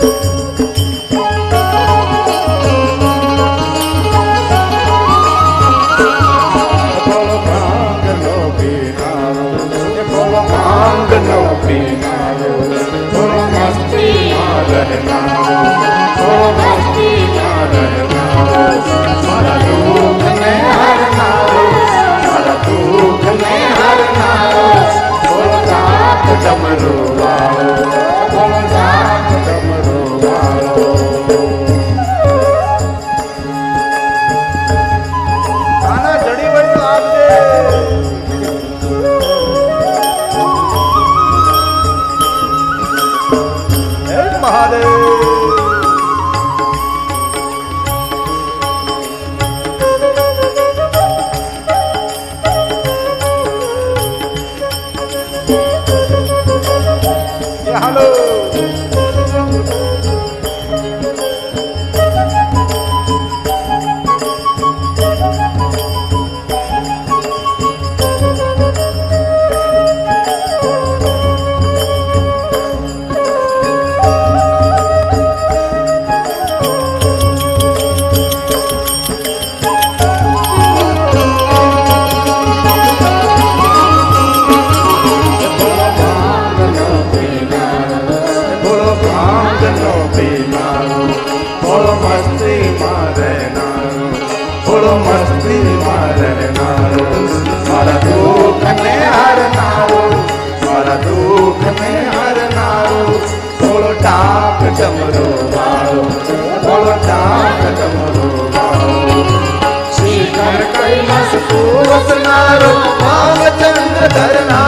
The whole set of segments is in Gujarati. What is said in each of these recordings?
બોલો એ પૂવસનારો ભાવચંદ્ર ધરનારો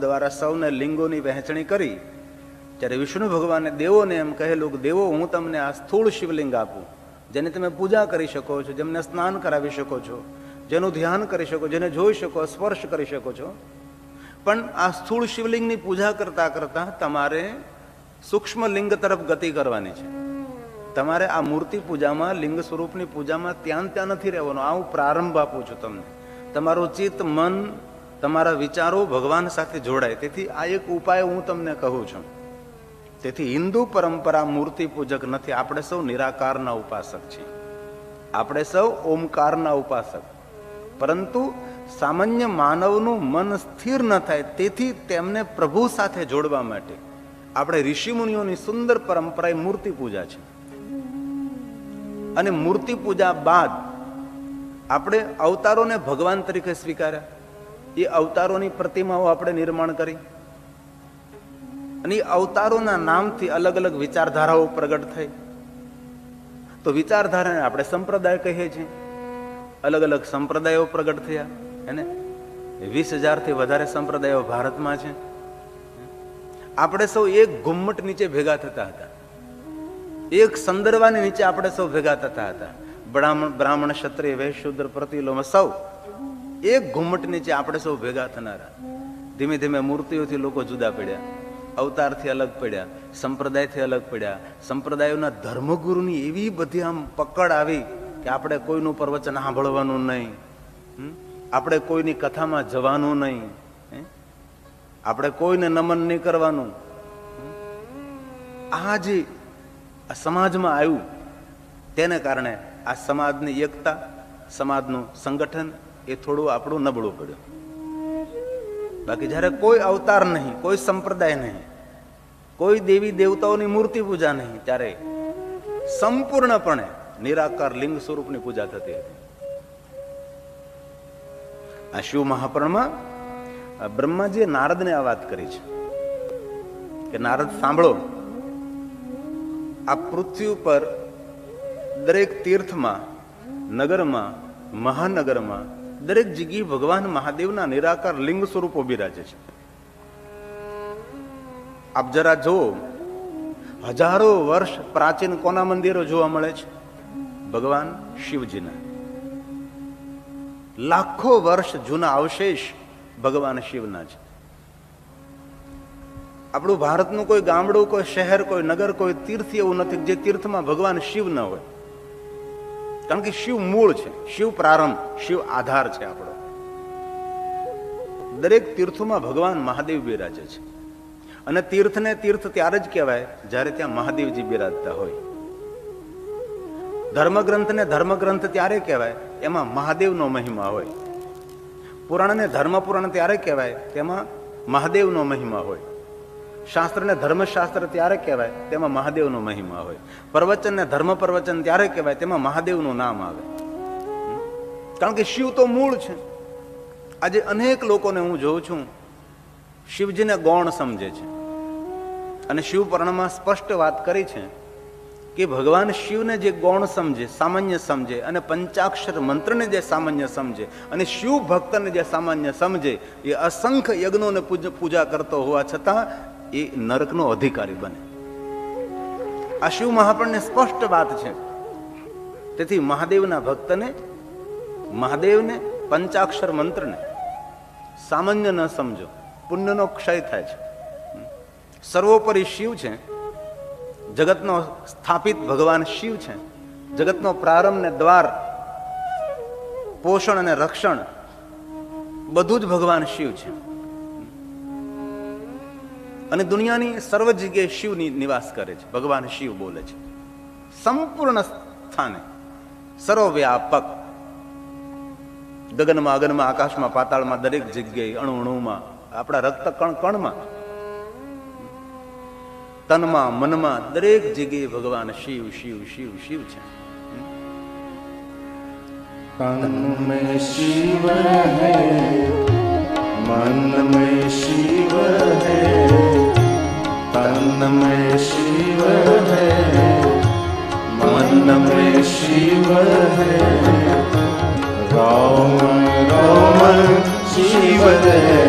દ્વારા સૌને લિંગોની વહેંચણી કરી. ત્યારે વિષ્ણુ ભગવાને દેવોને એમ કહેલું કે, દેવો, હું તમને આ સ્થૂળ શિવલિંગ આપું, જેને તમે પૂજા કરી શકો છો, જેમને સ્નાન કરાવી શકો છો, જેનું ધ્યાન કરી શકો, જેને જોઈ શકો, સ્પર્શ કરી શકો છો. પણ આ સ્થૂળ શિવલિંગની પૂજા કરતા કરતા તમારે સૂક્ષ્મ લિંગ તરફ ગતિ કરવાની છે. તમારે આ મૂર્તિ પૂજામાં, લિંગ સ્વરૂપની પૂજામાં ત્યાં ત્યાં નથી રહેવાનું. આ હું પ્રારંભ આપું છું તમને. તમારું ચિત્ત, મન તમારા વિચારો ભગવાન સાથે જોડાય. તેથી આ એક ઉપાય હું તમને કહું છું. તેથી હિન્દુ પરંપરા મૂર્તિ પૂજક નથી. આપણે સૌ નિરાકારના ઉપાસક છીએ. આપણે સૌ ઓમકારના ઉપાસક. પરંતુ સામાન્ય માનવનું મન સ્થિર ન થાય, તેથી તેમને પ્રભુ સાથે જોડવા માટે આપણે ઋષિમુનિઓની સુંદર પરંપરા એ મૂર્તિ પૂજા છે. અને મૂર્તિ પૂજા બાદ આપણે અવતારોને ભગવાન તરીકે સ્વીકાર્યા. એ અવતારોની પ્રતિમાઓ આપણે નિર્માણ કરી. અને એ અવતારોના નામથી અલગ અલગ વિચારધારાઓ પ્રગટ થઈ. તો વિચારધારાને આપણે સંપ્રદાય કહીએ છીએ. અલગ અલગ સંપ્રદાયો પ્રગટ થયા. એને વીસ હજારથી વધારે સંપ્રદાયો ભારતમાં છે. આપણે સૌ એક ઘુમ્મટ નીચે ભેગા થતા હતા. એક સંદર્ભાની નીચે આપણે સૌ ભેગા થતા હતા. બ્રાહ્મણ બ્રાહ્મણ ક્ષત્રિય વૈશુદ્ર પ્રતિલોમ સૌ એક ઘુમટ નીચે આપણે સૌ ભેગા થનારા. ધીમે ધીમે મૂર્તિઓથી લોકો જુદા પડ્યા, અવતારથી અલગ પડ્યા, સંપ્રદાયથી અલગ પડ્યા. સંપ્રદાયોના ધર્મગુરુની એવી બધી આમ પકડ આવી કે આપણે કોઈનું પ્રવચન સાંભળવાનું નહીં. આપણે કોઈની કથામાં જવાનું નહીં? આપણે કોઈને નમન નહીં કરવાનું. આ જે સમાજમાં આવ્યું, તેને કારણે આ સમાજની એકતા, સમાજનું સંગઠન એ થોડું આપણું નબળું પડ્યું. બાકી જ્યારે કોઈ અવતાર નહીં, કોઈ સંપ્રદાય નહીં, કોઈ દેવી દેવતાઓની મૂર્તિ પૂજા નહીં, ત્યારે સંપૂર્ણપણે નિરાકાર લિંગ સ્વરૂપની પૂજા થતી હતી. આ શિવ મહાપુરાણમાં બ્રહ્માજીએ નારદને આ વાત કરી છે કે નારદ સાંભળો, આ પૃથ્વી ઉપર દરેક તીર્થમાં, નગરમાં, મહાનગરમાં દરેક જગ્યાએ ભગવાન મહાદેવના નિરાકાર લિંગ સ્વરૂપો બિરાજે છે. આપ જરા જુઓ, હજારો વર્ષ પ્રાચીન કોના મંદિરો જોવા મળે છે? ભગવાન શિવજીના. લાખો વર્ષ જૂના અવશેષ ભગવાન શિવના છે. આપણું ભારતનું કોઈ ગામડું, કોઈ શહેર, કોઈ નગર, કોઈ તીર્થ એવું નથી જે તીર્થમાં ભગવાન શિવ ન હોય. કારણ કે શિવ મૂળ છે. શિવ પ્રારંભ, શિવ આધાર છે આપણો. દરેક તીર્થોમાં ભગવાન મહાદેવ બિરાજે છે. અને તીર્થને તીર્થ ત્યારે જ કહેવાય જ્યારે ત્યાં મહાદેવજી બિરાજતા હોય. ધર્મગ્રંથને ધર્મગ્રંથ ત્યારે કહેવાય, એમાં મહાદેવનો મહિમા હોય. પુરાણને ધર્મપુરાણ ત્યારે કહેવાય, તેમાં મહાદેવનો મહિમા હોય. શાસ્ત્રને ધર્મશાસ્ત્ર ત્યારે કહેવાય, તેમાં મહાદેવનો મહિમા હોય. પ્રવચનને ધર્મ પ્રવચન ત્યારે કહેવાય, તેમાં મહાદેવનું નામ આવે. કારણ કે શિવ તો મૂળ છે. આજે અનેક લોકોને હું જોઉં છું, શિવજીને ગૌણ સમજે છે. અને શિવ પર્ણમાં સ્પષ્ટ વાત કરી છે કે ભગવાન શિવને જે ગૌણ સમજે, સામાન્ય સમજે અને પંચાક્ષર મંત્રને જે સામાન્ય સમજે અને શિવ ભક્તને જે સામાન્ય સમજે, એ અસંખ્ય યજ્ઞોને પૂજા કરતો હોવા છતાં એ નરકનો અધિકારી બને. આ શિવ મહાપણને સ્પષ્ટ વાત છે. તેથી મહાદેવના ભક્તને, મહાદેવને, પંચાક્ષર મંત્રને સામાન્ય ન સમજો. પુણ્યનો ક્ષય થાય છે. સર્વોપરી શિવ છે. જગતનો સ્થાપિત ભગવાન શિવ છે. જગતનો પ્રારંભ ને દ્વાર, પોષણ અને રક્ષણ બધું જ ભગવાન શિવ છે. અને દુનિયાની સર્વ જગ્યાએ શિવ નિ- નિવાસ કરે છે ભગવાન શિવ બોલે છે સંપૂર્ણ સ્થાને સર્વવ્યાપક ગગનમાં અગનમાં આકાશમાં પાતાળમાં દરેક જગ્યાએ અણુ અણુમાં આપણા રક્ત કણ કણમાં તનમાં મનમાં દરેક જગ્યાએ ભગવાન શિવ શિવ શિવ શિવ છે तन में शिव है मन में शिव है तन में शिव है मन में शिव है रोम रोम शिव है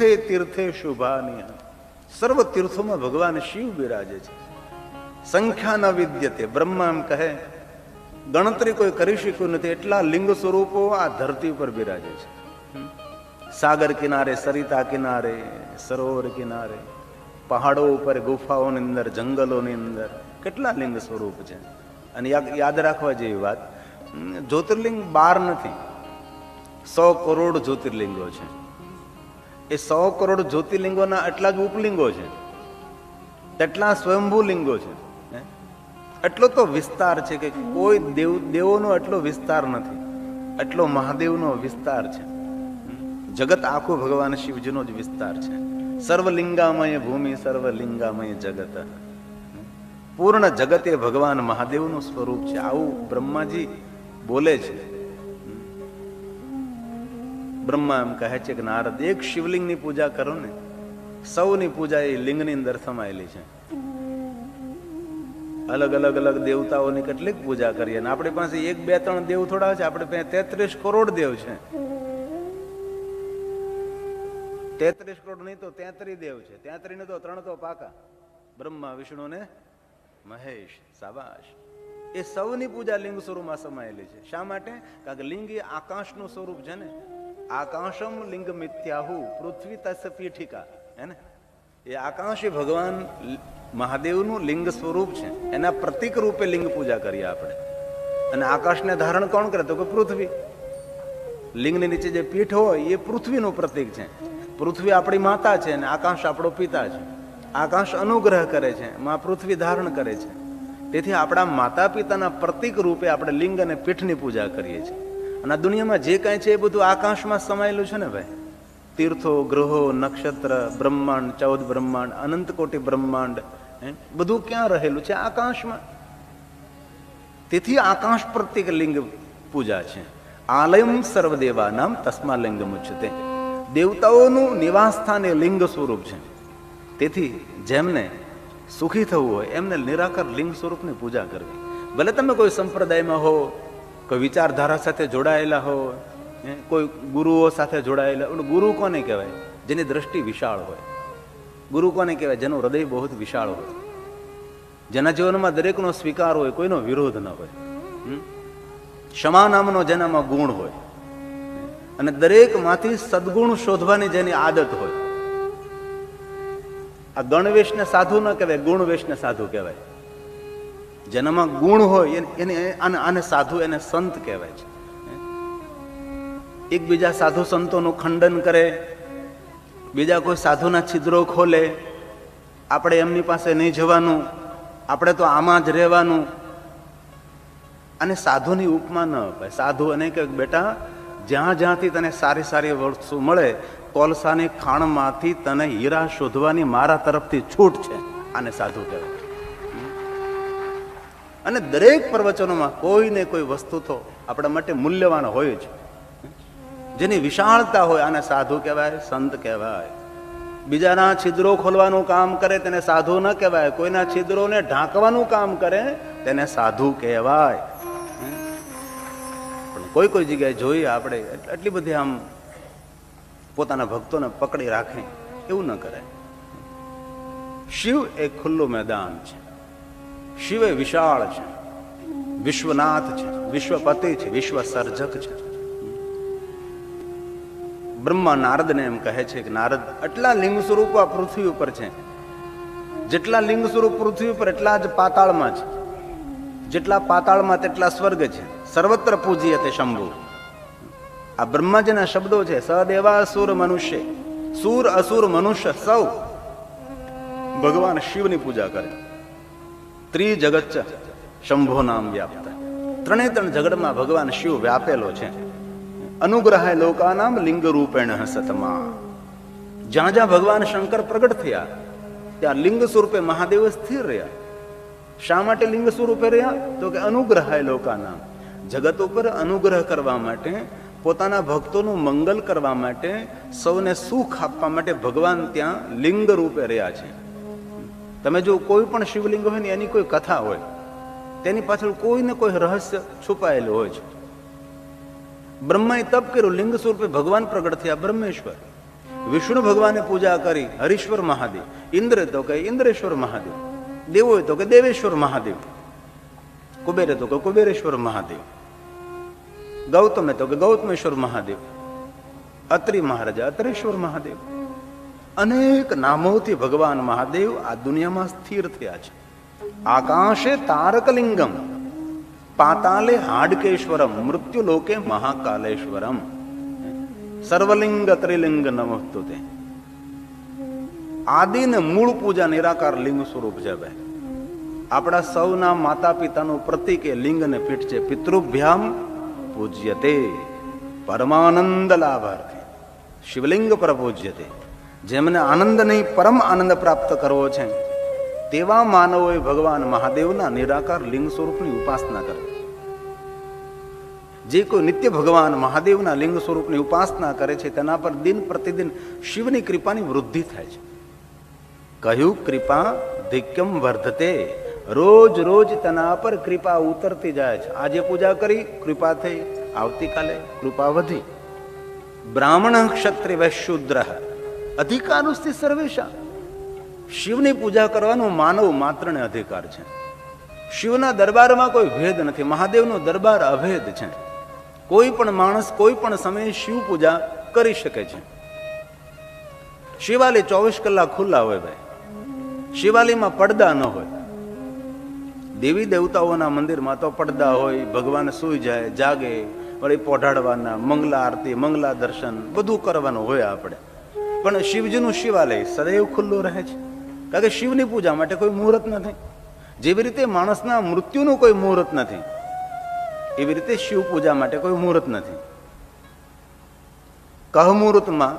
તીર્થે તીર્થે શુભાની સર્વ તીર્થોમાં ભગવાન શિવ બિરાજે છે. સંખ્યા ન વિદ્યતે બ્રહ્મા એમ કહે, ગણતરી કોઈ કરી શક્યું નથી, એટલા લિંગ સ્વરૂપો આ ધરતી ઉપર બિરાજે છે. સાગર કિનારે, સરિતા કિનારે, સરોવર કિનારે, પહાડો ઉપર, ગુફાઓની અંદર, જંગલોની અંદર કેટલા લિંગ સ્વરૂપ છે? અને યાદ રાખવા જેવી વાત જ્યોતિર્લિંગ બાર નથી. સો કરોડ જ્યોતિર્લિંગો છે. એ સો કરોડ જ્યોતિર્લિંગોના આટલા જ ઉપલિંગો છે. તેટલા સ્વયંભૂ લિંગો છે એટલો તો વિસ્તાર છે કે કોઈ દેવ, દેવોનો એટલો વિસ્તાર નથી. એટલો મહાદેવનો વિસ્તાર છે. જગત આખું ભગવાન શિવજીનો જ વિસ્તાર છે. સર્વલિંગામય ભૂમિ, સર્વલિંગામય જગત. પૂર્ણ જગત એ ભગવાન મહાદેવનું સ્વરૂપ છે. આવું બ્રહ્માજી બોલે છે. બ્રહ્મા એમ કહે છે કે નારદ, એક શિવલિંગની પૂજા કરો ને, સૌની પૂજા એ લિંગની અંદર સમાયેલી છે. અલગ અલગ અલગ દેવતાઓની કેટલીક પૂજા કરીએ અને આપણી પાસે એક બે ત્રણ દેવ થોડા છે, આપણે પાસે તેત્રીસ કરોડ દેવ છે. તેત્રીસ કરોડ નહીં તો તેત્રી દેવ છે, તેત્રી ને તો ત્રણ તો પાકા. બ્રહ્મા, વિષ્ણુ ને મહેશ, સાબાશ. એ સૌની પૂજા લિંગ સ્વરૂપમાં સમાયેલી છે. શા માટે? કારણ કે લિંગ એ આકાશનું સ્વરૂપ છે ને. આકાશમ લિંગ મિથ્યાહુ પૃથ્વી તસ પીઠિકા હે ને એ આકાશ ભગવાન મહાદેવનું લિંગ સ્વરૂપ છે એના પ્રતિક રૂપે લિંગ પૂજા કરીએ આપણે અને આકાશને ધારણ કોણ કરે તો કે પૃથ્વી લિંગની નીચે જે પીઠ હોય એ પૃથ્વીનું પ્રતિક છે પૃથ્વી આપણી માતા છે અને આકાશ આપણો પિતા છે આકાશ અનુગ્રહ કરે છે માં પૃથ્વી ધારણ કરે છે તેથી આપણા માતા પિતાના પ્રતિક રૂપે આપણે લિંગ અને પીઠની પૂજા કરીએ છીએ। અને આ દુનિયામાં જે કાંઈ છે એ બધું આકાશમાં સમાયેલું છે ને ભાઈ? તીર્થો, ગ્રહો, નક્ષત્ર, બ્રહ્માંડ, ચૌદ બ્રહ્માંડ, અનંત કોટી બ્રહ્માંડ બધું ક્યાં રહેલું છે? આકાશમાં. તેથી આકાશ પ્રત્યેક લિંગ પૂજા છે. આલયમ સર્વદેવા નામ તસ્મા લિંગ મુચ્છતે દેવતાઓનું નિવાસ સ્થાન એ લિંગ સ્વરૂપ છે. તેથી જેમને સુખી થવું હોય, એમને નિરાકર લિંગ સ્વરૂપની પૂજા કરવી. ભલે તમે કોઈ સંપ્રદાયમાં હો કોઈ વિચારધારા સાથે જોડાયેલા હો હે, કોઈ ગુરુઓ સાથે જોડાયેલા ગુરુ કોને કહેવાય? જેની દ્રષ્ટિ વિશાળ હોય. ગુરુ કોને કહેવાય? જેનું હૃદય બહુ વિશાળ હોય. જેના જીવનમાં દરેકનો સ્વીકાર હોય કોઈનો વિરોધ ન હોય? ક્ષમા નામનો જેનામાં ગુણ હોય. અને દરેકમાંથી સદગુણ શોધવાની જેની આદત હોય. આ ગણવેશને સાધુ ન કહેવાય ગુણવેશને સાધુ કહેવાય. જેનામાં ગુણ હોય એને- આને આને સાધુ એને સંત કહેવાય છે. એકબીજા સાધુ સંતોનું ખંડન કરે, બીજા કોઈ સાધુના છિદ્રો ખોલે, આપણે એમની પાસે નહીં જવાનું, આપણે તો આમાં જ રહેવાનું. અને સાધુની ઉપમા ન અપાય. સાધુ અને કે બેટા, જ્યાં જ્યાંથી તને સારી સારી વસ્તુ મળે, કોલસાની ખાણમાંથી તને હીરા શોધવાની મારા તરફથી છૂટ છે. આને સાધુ કહેવાય. અને દરેક પ્રવચનોમાં કોઈ ને કોઈ વસ્તુ તો આપણા માટે મૂલ્યવાન હોય જ. જેની વિશાળતા હોય આને સાધુ કહેવાય, સંત કહેવાય. બીજાના છિદ્રો ખોલવાનું કામ કરે તેને સાધુ ન કહેવાય. કોઈના છિદ્રોને ઢાંકવાનું કામ કરે તેને સાધુ કહેવાય. પણ કોઈ કોઈ જગ્યાએ જોઈએ આપણે એટ- એટલી બધી આમ પોતાના ભક્તોને પકડી રાખે, એવું ન કરે. શિવ એ ખુલ્લું મેદાન છે. શિવ વિશાળ છે, વિશ્વનાથ છે, વિશ્વપતિ છે વિશ્વ સર્જક છે. બ્રહ્મા નારદને એમ કહે છે કે, નારદ, આટલા લિંગ સ્વરૂપ આ પૃથ્વી ઉપર છે. જેટલા લિંગ સ્વરૂપ પૃથ્વી ઉપર, એટલા જ પાતાળમાં છે. જેટલા પાતાળમાં તેટલા સ્વર્ગ છે. સર્વત્ર પૂજ્ય તે શંભુ. આ બ્રહ્માજીના શબ્દો છે સદેવા સુર મનુષ્ય, સુર અસુર મનુષ્ય સૌ ભગવાન શિવની પૂજા કરે. ત્રિજગત શંભો નામ વ્યાપ્ત. ત્રણે ત્રણ જગતમાં ભગવાન શિવ વ્યાપેલો છે. અનુગ્રહાય લોકાનામ લિંગ રૂપેણ સતમા જ્યાં જ્યાં ભગવાન શંકર પ્રગટ થયા, ત્યાં લિંગ સ્વરૂપે મહાદેવ સ્થિર રહ્યા. શા માટે લિંગ સ્વરૂપે રહ્યા? તો કે અનુગ્રહાય લોકાનામ. જગત ઉપર અનુગ્રહ કરવા માટે, પોતાના ભક્તોનું મંગલ કરવા માટે, સૌને સુખ આપવા માટે ભગવાન ત્યાં લિંગ રૂપે રહ્યા છે. તમે જો કોઈ પણ શિવલિંગ હોય ને, એની કોઈ કથા હોય, તેની પાછળ કોઈ ને કોઈ રહસ્ય છુપાયેલું હોય છે. બ્રહ્માએ તપ કર્યું, લિંગ સ્વરૂપે ભગવાન પ્રગટ થયા, બ્રહ્મેશ્વર. વિષ્ણુ ભગવાને પૂજા કરી, હરીશ્વર મહાદેવ. ઇન્દ્ર તો કે ઇન્દ્રેશ્વર મહાદેવ. દેવો તો કે દેવેશ્વર મહાદેવ. કુબેરે તો કે કુબેરેશ્વર મહાદેવ. ગૌતમે તો કે ગૌતમેશ્વર મહાદેવ. અત્રિ મહારાજા, અત્રેશ્વર મહાદેવ. અનેક નામોથી ભગવાન મહાદેવ આ દુનિયામાં સ્થિર થયા છે. આકાશે તારકલિંગમ, પાતાલે હાડકેશ્વરમ મૃત્યુ લોકે મહાકાલેશ્વરમ. સર્વલિંગ ત્રિલિંગ નમસ્તુ તે. આદિ મૂળ પૂજા નિરાકાર લિંગ સ્વરૂપ છે ભાઈ. આપણા સૌના માતા પિતાનું પ્રતિક એ લિંગ ને પીઠ છે, પિતૃભ્યામ પૂજ્યતે. પરમાનંદ લાભાર્થે. શિવલિંગ પર પૂજ્યતે. જેમને આનંદ નહીં પરમ આનંદ પ્રાપ્ત કરવો છે, તેવા માનવોએ ભગવાન મહાદેવના નિરાકાર લિંગ સ્વરૂપની ઉપાસના કરે. જે કોઈ નિત્ય ભગવાન મહાદેવના લિંગ સ્વરૂપની ઉપાસના કરે છે, તેના પર દિન પ્રતિદિન શિવની કૃપાની વૃદ્ધિ થાય છે. કહ્યું, કૃપા ધિક્યમ વર્ધતે. રોજ રોજ તેના પર કૃપા ઉતરતી જાય છે. આજે પૂજા કરી, કૃપા થઈ. આવતીકાલે કૃપા વધી. બ્રાહ્મણ ક્ષત્રિય વૈશુદ્ર. અધિકારુસ્થી સર્વેશા. શિવની પૂજા કરવાનો માનવ માત્રને અધિકાર છે. શિવના દરબારમાં કોઈ ભેદ નથી, મહાદેવનો દરબાર અભેદ છે. કોઈ પણ માણસ, કોઈ પણ સમયે શિવ પૂજા કરી શકે છે. શિવાલય ચોવીસ કલાક ખુલ્લા હોય ભાઈ. શિવાલયમાં પડદા ન હોય. દેવી દેવતાઓના મંદિરમાં તો પડદા હોય, ભગવાન સૂઈ જાય, જાગે, વળી પોઢાડવાના, મંગલા આરતી, મંગલા દર્શન બધું કરવાનું હોય આપણે. પણ શિવજીનું શિવાલય સદૈવ ખુલ્લું રહે છે. કારણ કે શિવની પૂજા માટે કોઈ મુહૂર્ત નથી. જેવી રીતે માણસના મૃત્યુનું કોઈ મુહૂર્ત નથી, એવી રીતે શિવ પૂજા માટે કોઈ મુહૂર્ત નથી. કહ મુહૂર્તમાં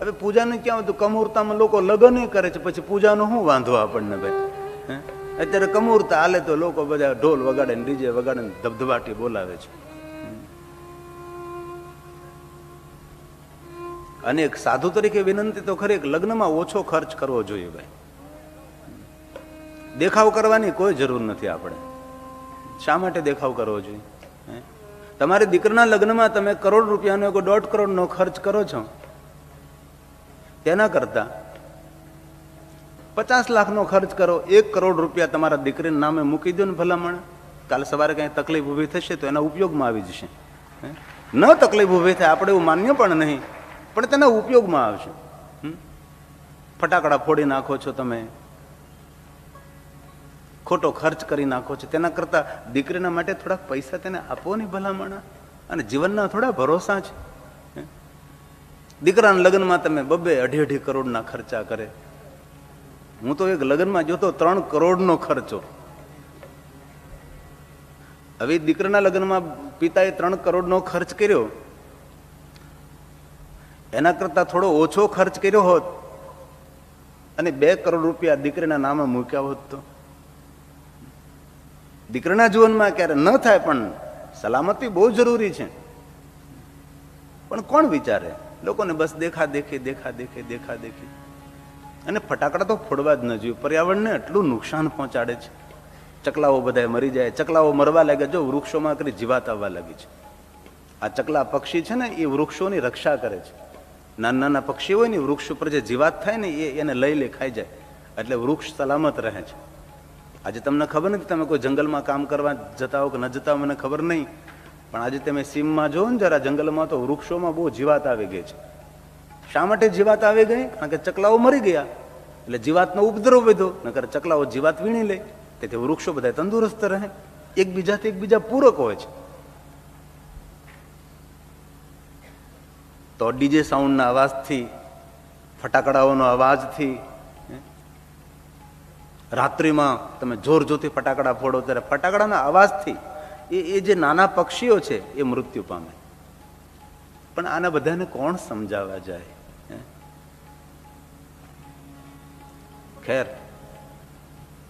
હવે પૂજાનું ક્યાં હતું કમુહૂર્તામાં લોકો લગ્ન કરે છે, પછી પૂજાનો શું વાંધો આપણને ભાઈ? અત્યારે કમુહૂર્ત હાલે તો લોકો બધા ઢોલ વગાડે ડીજે વગાડે ધબધબાટી બોલાવે છે. અને એક સાધુ તરીકે વિનંતી તો ખરી લગ્નમાં ઓછો ખર્ચ કરવો જોઈએ ભાઈ. દેખાવ કરવાની કોઈ જરૂર નથી આપણે. શા માટે દેખાવ કરવો જોઈએ? તમારી દીકરાના લગ્નમાં તમે કરોડ રૂપિયાનો કોઈ દોઢ કરોડનો ખર્ચ કરો છો. તેના કરતા પચાસ લાખનો ખર્ચ કરો, એક કરોડ રૂપિયા તમારા દીકરીના નામે મૂકી દો ને ભલામણ. કાલે સવારે કંઈ તકલીફ ઊભી થશે તો એના ઉપયોગમાં આવી જશે. ન તકલીફ ઊભી થાય, આપણે એવું માન્ય પણ નહીં. પણ તેના ઉપયોગમાં આવશે? ફટાકડા ફોડી નાખો છો તમે. ખોટો ખર્ચ કરી નાખો છો. તેના કરતા દીકરીના માટે થોડાક પૈસા તેને આપો ને ભલામણ. અને જીવનના થોડા ભરોસા છે? દીકરાના લગ્નમાં તમે બબે અઢી અઢી કરોડના ખર્ચા કરે. હું તો એક લગ્નમાં જોતો ત્રણ કરોડનો ખર્ચો. હવે દીકરાના લગ્નમાં પિતાએ ત્રણ કરોડનો ખર્ચ કર્યો. એના કરતાં થોડો ઓછો ખર્ચ કર્યો હોત અને બે કરોડ રૂપિયા દીકરીના નામે મૂક્યા હોત તો? દીકરીના જીવનમાં ક્યારે ન થાય પણ સલામતી બહુ જરૂરી છે. પણ કોણ વિચારે? લોકોને બસ દેખા દેખી દેખા દેખી દેખા દેખી. અને ફટાકડા તો ફોડવા જ ન જોઈએ. પર્યાવરણને એટલું નુકસાન પહોંચાડે છે. ચકલાઓ બધા મરી જાય. ચકલાઓ મરવા લાગે જો વૃક્ષોમાં કરી જીવાત આવવા લાગી છે. આ ચકલા પક્ષી છે ને, એ વૃક્ષોની રક્ષા કરે છે. નાના નાના પક્ષી હોય ને વૃક્ષ ઉપર જે જીવાત થાય ને, એ એને લઈ લે, ખાઈ જાય. એટલે વૃક્ષ સલામત રહે છે. આજે તમને ખબર નથી, તમે કોઈ જંગલમાં કામ કરવા જતા હો કે ન જતા મને ખબર નહીં. પણ આજે તમે સીમમાં જોવો ને, જરા જંગલમાં તો વૃક્ષોમાં બહુ જીવાત આવી ગઈ છે. શા માટે જીવાત આવી ગઈ? કારણ કે ચકલાઓ મરી ગયા. એટલે જીવાતનો ઉપદ્રવ વધ્યો. નકર ચકલાઓ જીવાત વીણી લે. તેથી વૃક્ષો બધા તંદુરસ્ત રહે. એકબીજાથી એકબીજા પૂરક હોય છે. તો ડીજે સાઉન્ડના અવાજથી, ફટાકડાઓનો અવાજથી રાત્રિમાં તમે જોર જોરથી ફટાકડા ફોડો ત્યારે ફટાકડાના અવાજથી એ એ જે નાના પક્ષીઓ છે, એ મૃત્યુ પામે. પણ આના બધાને કોણ સમજાવવા જાય? ખેર,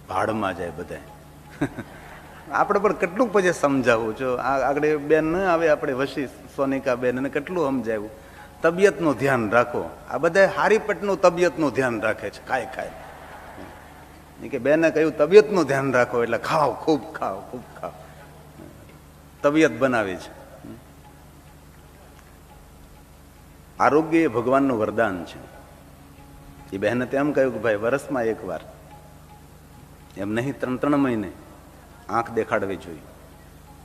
ભાડમાં જાય બધા આપણે પણ કેટલું પછી સમજાવવું જો આગળ બેન ન આવે, આપણે વશી સોનિકા બેન એને કેટલું સમજાવ્યું તબિયતનું ધ્યાન રાખો. આ બધા હારીપટનું તબિયતનું ધ્યાન રાખે છે, ખાય ખાય. કે બેને કહ્યું, તબિયતનું ધ્યાન રાખો એટલે ખાઓ, ખૂબ ખાઓ ખૂબ ખાઓ. તબિયત બનાવી છે. આરોગ્ય એ ભગવાનનું વરદાન છે. એ બહેને તેમ કહ્યું કે, ભાઈ, વરસમાં એકવાર એમ નહીં, ત્રણ ત્રણ મહિને આંખ દેખાડવી જોઈએ.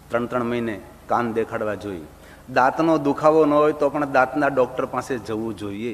ત્રણ ત્રણ મહિને કાન દેખાડવા જોઈએ. દાંતનો દુખાવો ન હોય તો પણ દાંતના ડોક્ટર પાસે જવું જોઈએ.